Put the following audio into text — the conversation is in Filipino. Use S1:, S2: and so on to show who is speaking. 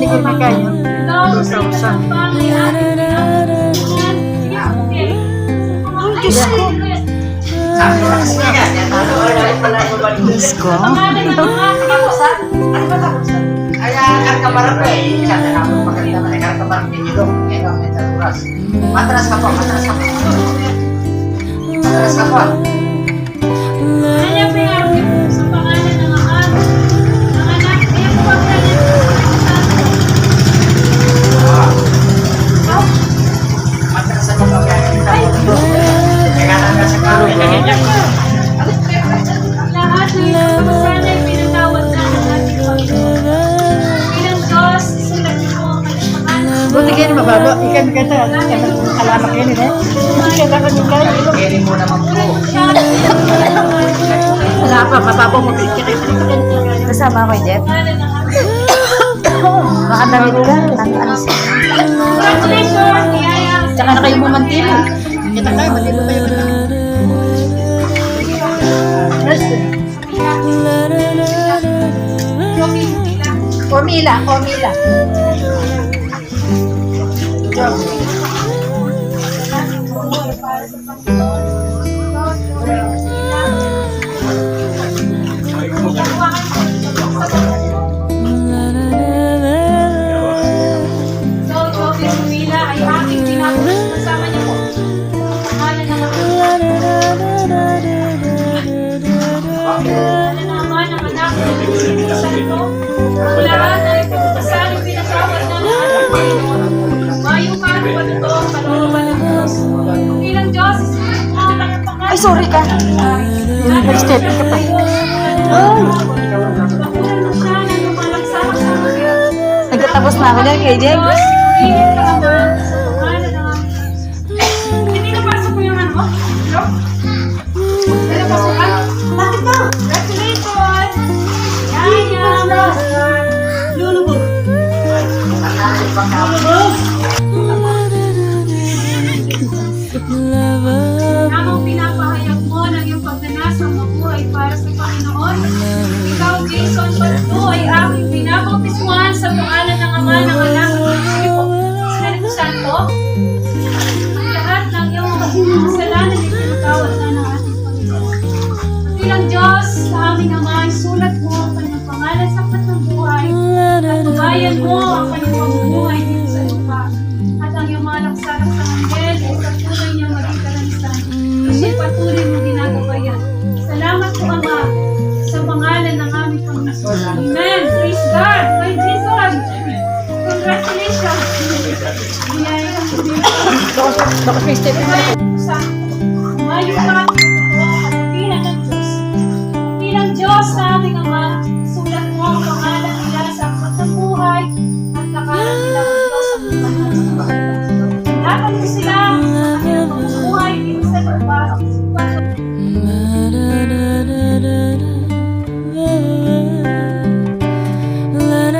S1: ini pemakaiannya rusak-rusak Let's go. bago, ikan ka
S2: sa
S3: alamak yan eh. Kailangan ikan.
S1: Keri mo naman po.
S3: Wala pa, mababaw mo picture.
S4: Kasama ko
S2: yung
S4: Jeff. Makadamit ka, nakaans.
S2: Congratulations!
S3: Tsaka na kayo bumantili. Kita kayo, matilo kayo.
S2: Pumila, pumila. Wala Ay, sorry ka.
S4: Yung first
S2: step. Ito pa. Ay. Nagkatapos na
S4: ako dahil kay
S2: James. Lulubog. Lulubog. Santo ay aking binabautismuhan sa pangalan ng Ama ng Anak at Espiritu Espiritu Santo. Lahat ng iyong mga kasalanan ay pinatawad na ng ating Panginoon. Bilang Diyos, sa aming Ama ay sulat Congratulations! Biyaya ka sa Diyos.
S3: Bakas may step.
S2: Mayo ka!